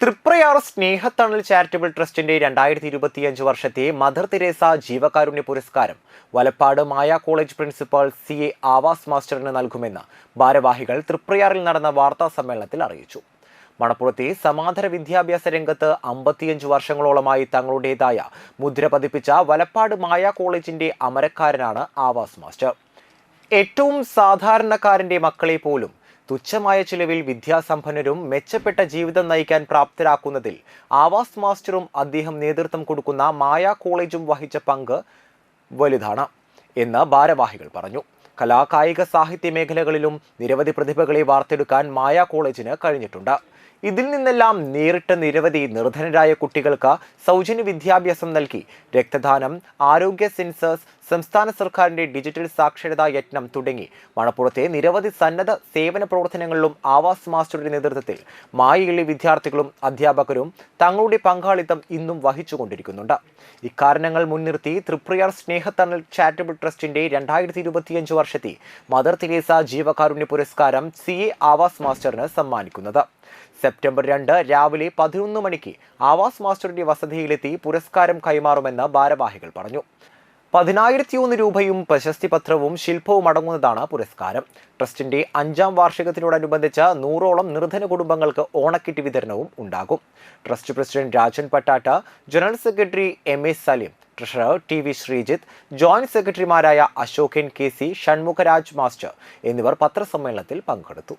തൃപ്രയാർ സ്നേഹത്തണൽ charitable ട്രസ്റ്റിന്റെ രണ്ടായിരത്തി ഇരുപത്തിയഞ്ച് വർഷത്തെ മദർ തെരേസ ജീവകാരുണ്യ പുരസ്കാരം Valappad Maya college principal C A Avas മാസ്റ്ററിന് നൽകുമെന്ന് ഭാരവാഹികൾ തൃപ്രയാറിൽ നടന്ന വാർത്താ സമ്മേളനത്തിൽ അറിയിച്ചു. മണപ്പുറത്തെ സമാന്തര വിദ്യാഭ്യാസ രംഗത്ത് അമ്പത്തിയഞ്ച് വർഷങ്ങളോളമായി തങ്ങളുടേതായ മുദ്ര പതിപ്പിച്ച വലപ്പാട് മായ കോളേജിന്റെ അമരക്കാരനാണ് ആവാസ് മാസ്റ്റർ. ഏറ്റവും സാധാരണക്കാരന്റെ മക്കളെ പോലും തുച്ഛമായ ചിലവിൽ വിദ്യാസമ്പന്നരും മെച്ചപ്പെട്ട ജീവിതം നയിക്കാൻ പ്രാപ്തരാക്കുന്നതിൽ ആവാസ് മാസ്റ്ററും അദ്ദേഹം നേതൃത്വം കൊടുക്കുന്ന മായ കോളേജും വഹിച്ച പങ്ക് വലുതാണ്. എന്ന് ഭാരവാഹികൾ പറഞ്ഞു. കലാകായിക സാഹിത്യ മേഖലകളിലും നിരവധി പ്രതിഭകളെ വാർത്തെടുക്കാൻ മായ കോളേജിന് കഴിഞ്ഞിട്ടുണ്ട്. ഇതിൽ നിന്നെല്ലാം നേരിട്ട് നിരവധി നിർധനരായ കുട്ടികൾക്ക് സൗജന്യ വിദ്യാഭ്യാസം നൽകി. രക്തദാനം ആരോഗ്യ സെൻസസ് സംസ്ഥാന സർക്കാരിന്റെ ഡിജിറ്റൽ സാക്ഷരതാ യജ്ഞം തുടങ്ങി. മണപ്പുറത്തെ നിരവധി സന്നദ്ധ സേവന പ്രവർത്തനങ്ങളിലും ആവാസ് മാസ്റ്ററുടെ നേതൃത്വത്തിൽ മായയിലെ വിദ്യാർത്ഥികളും അധ്യാപകരും തങ്ങളുടെ പങ്കാളിത്തം ഇന്നും വഹിച്ചുകൊണ്ടിരിക്കുന്നുണ്ട്. ഇക്കാരണങ്ങൾ മുൻനിർത്തി തൃപ്രിയാർ സ്നേഹത്തണൽ ചാരിറ്റബിൾ ട്രസ്റ്റിന്റെ രണ്ടായിരത്തി ഇരുപത്തിയഞ്ച് വർഷത്തെ മദർ തിരേസ ജീവകാരുണ്യ പുരസ്കാരം സി എ ആവാസ് മാസ്റ്ററിന് സമ്മാനിക്കുന്നത്. സെപ്റ്റംബർ രണ്ട് രാവിലെ പതിനൊന്ന് മണിക്ക് ആവാസ് മാസ്റ്ററുടെ വസതിയിലെത്തി പുരസ്കാരം കൈമാറുമെന്ന് ഭാരവാഹികൾ പറഞ്ഞു. പതിനായിരത്തിയൊന്ന് രൂപയും പ്രശസ്തി പത്രവും ശില്പവും അടങ്ങുന്നതാണ് പുരസ്കാരം. ട്രസ്റ്റിന്റെ അഞ്ചാം വാർഷികത്തിനോടനുബന്ധിച്ച് നൂറോളം നിർധന കുടുംബങ്ങൾക്ക് ഓണക്കിറ്റ് വിതരണവും ഉണ്ടാകും. Trust president Rajan Pattatt general secretary M A Saleem treasurer T V Sreejith joint സെക്രട്ടറിമാരായ Asokan K C Shanmukharaj master എന്നിവർ പത്രസമ്മേളനത്തിൽ പങ്കെടുത്തു.